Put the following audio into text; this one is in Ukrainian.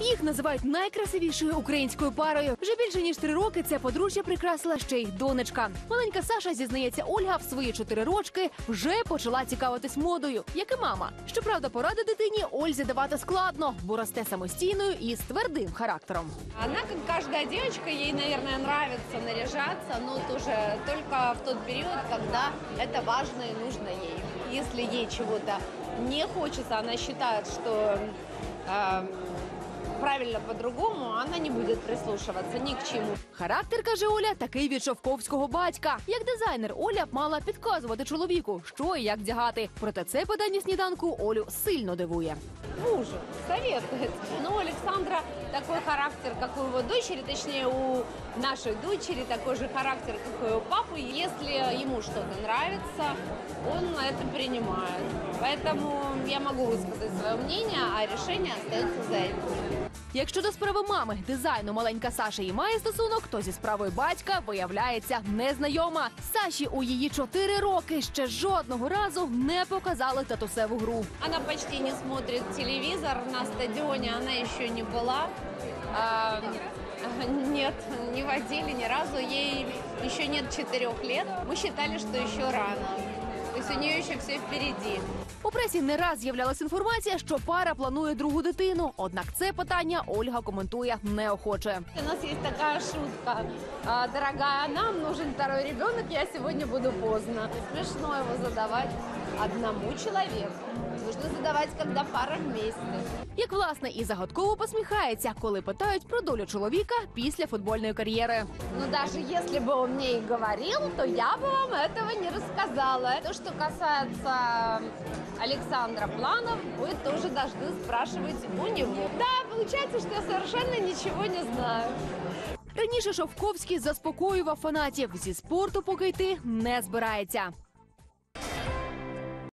Їх називають найкрасивішою українською парою. Вже більше ніж три роки це подружжя прикрасила ще й донечка. Маленька Саша зізнається, Ольга в свої чотири рочки вже почала цікавитись модою, як і мама. Щоправда, поради дитині Ользі давати складно, бо росте самостійною і з твердим характером. Она, как каждая девочка, ей, наверное, нравится наряжаться, но тоже только в тот период, когда это важно и нужно ей. Если ей чего-то не хочется, она считает, что э, правильно по-другому, она не будет прислушиваться ни к чему. Характер каже Оля, такий від шовковського батька. Як дизайнер, Оля б мала підказувати чоловіку, що і як вдягати. Проте це подання сніданку Олю сильно дивує. Мужу советует. Но у Александра такой характер, как у его дочери, точнее, у нашей дочери такой же характер, как и у папы. Если ему что-то нравится, он это принимает. Поэтому я могу высказать свое мнение, а решение остается за этим. Якщо до справи мами дизайну маленька Саша і має стосунок, то зі справою батька виявляється незнайома. Саші у її чотири роки ще жодного разу не показали татусеву гру. Она почти не смотрит телевизор, на стадионе она еще не была. А, нет, не водили ни разу, ей еще нет четырех лет. Мы считали, что еще рано. То есть у нее еще все впереди. У пресі не раз з'являлася інформація, що пара планує другу дитину. Однак це питання Ольга коментує неохоче. У нас есть такая шутка. А, Дорогая, нам нужен второй ребенок, я сегодня буду поздно. Смешно его задавать одному человеку. Нужно задавать, когда пара вместе. Як власне і загадково посміхається, коли питають про долю чоловіка після футбольної кар'єри. Но даже если бы он мне и говорил, то я бы вам этого не рассказала. То, что касается Александра планов, вы тоже должны спрашивать у него. Да, получается, что я совершенно ничего не знаю. Раніше Шовковський заспокоював фанатів зі спорту, поки йти не збирається.